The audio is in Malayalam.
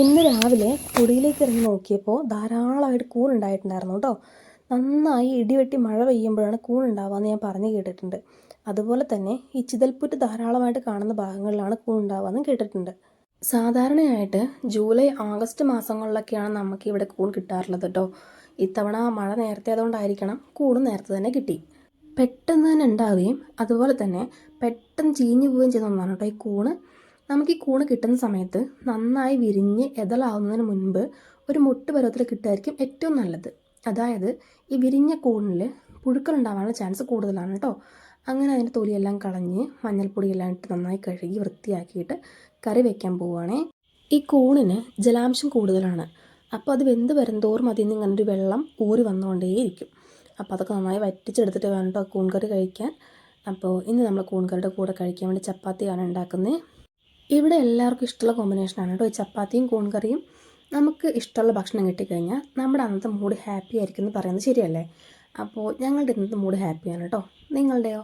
ഇന്ന് രാവിലെ കുടിയിലേക്ക് ഇറങ്ങി നോക്കിയപ്പോൾ ധാരാളമായിട്ട് കൂൺ ഉണ്ടായിട്ടുണ്ടായിരുന്നു കേട്ടോ. നന്നായി ഇടിവെട്ടി മഴ പെയ്യുമ്പോഴാണ് കൂൺ ഉണ്ടാവുകയെന്ന് ഞാൻ പറഞ്ഞു കേട്ടിട്ടുണ്ട്. അതുപോലെ തന്നെ ഈ ചിതൽപ്പുറ്റ് ധാരാളമായിട്ട് കാണുന്ന ഭാഗങ്ങളിലാണ് കൂൺ ഉണ്ടാവുകയെന്ന് കേട്ടിട്ടുണ്ട്. സാധാരണയായിട്ട് ജൂലൈ ആഗസ്റ്റ് മാസങ്ങളിലൊക്കെയാണ് നമുക്ക് ഇവിടെ കൂൺ കിട്ടാറുള്ളത് കേട്ടോ. ഇത്തവണ മഴ നേരത്തെ അതുകൊണ്ടായിരിക്കണം കൂൺ നേരത്തെ തന്നെ കിട്ടി. പെട്ടെന്ന് തന്നെ ഉണ്ടാവുകയും അതുപോലെ തന്നെ പെട്ടെന്ന് ചീഞ്ഞു പോവുകയും ചെയ്യുന്ന ഒന്നാണ് കേട്ടോ ഈ കൂണ്. നമുക്ക് ഈ കൂണ് കിട്ടുന്ന സമയത്ത് നന്നായി വിരിഞ്ഞ് എതളാവുന്നതിന് മുൻപ് ഒരു മുട്ട് പരുവത്തിൽ കിട്ടുമായിരിക്കും ഏറ്റവും നല്ലത്. അതായത് ഈ വിരിഞ്ഞ കൂണിൽ പുഴുക്കൾ ഉണ്ടാവാനുള്ള ചാൻസ് കൂടുതലാണ് കേട്ടോ അങ്ങനെ അതിന്റെ തൊലിയെല്ലാം കളഞ്ഞ് മഞ്ഞൾപ്പൊടിയെല്ലാം ഇട്ട് നന്നായി കഴുകി വൃത്തിയാക്കിയിട്ട് കറി വയ്ക്കാൻ പോവുകയാണേ. ഈ കൂണിന് ജലാംശം കൂടുതലാണ്. അപ്പോൾ അത് വെന്ത് വരുന്തോറും അതിൽ നിന്ന് ഇങ്ങനൊരു വെള്ളം ഊറി വന്നുകൊണ്ടേയിരിക്കും. അപ്പോൾ അതൊക്കെ നന്നായി വറ്റിച്ചെടുത്തിട്ട് വേണം കേട്ടോ കൂൺ കറി കഴിക്കാൻ. അപ്പോൾ ഇന്ന് നമ്മൾ കൂൺ കറിയുടെ കൂടെ കഴിക്കാൻ വേണ്ടി ചപ്പാത്തിയാണ് ഉണ്ടാക്കുന്നത്. ഇവിടെ എല്ലാവർക്കും ഇഷ്ടമുള്ള കോമ്പിനേഷനാണ് കേട്ടോ. ഈ ചപ്പാത്തിയും കൂൺ കറിയും നമുക്ക് ഇഷ്ടമുള്ള ഭക്ഷണം കിട്ടിക്കഴിഞ്ഞാൽ നമ്മുടെ അന്നത്തെ മൂഡ് ഹാപ്പി ആയിരിക്കും എന്ന് പറയുന്നത് ശരിയല്ലേ? അപ്പോൾ ഞങ്ങളുടെ ഇന്നത്തെ മൂഡ് ഹാപ്പിയാണ് കേട്ടോ. നിങ്ങളുടെയോ?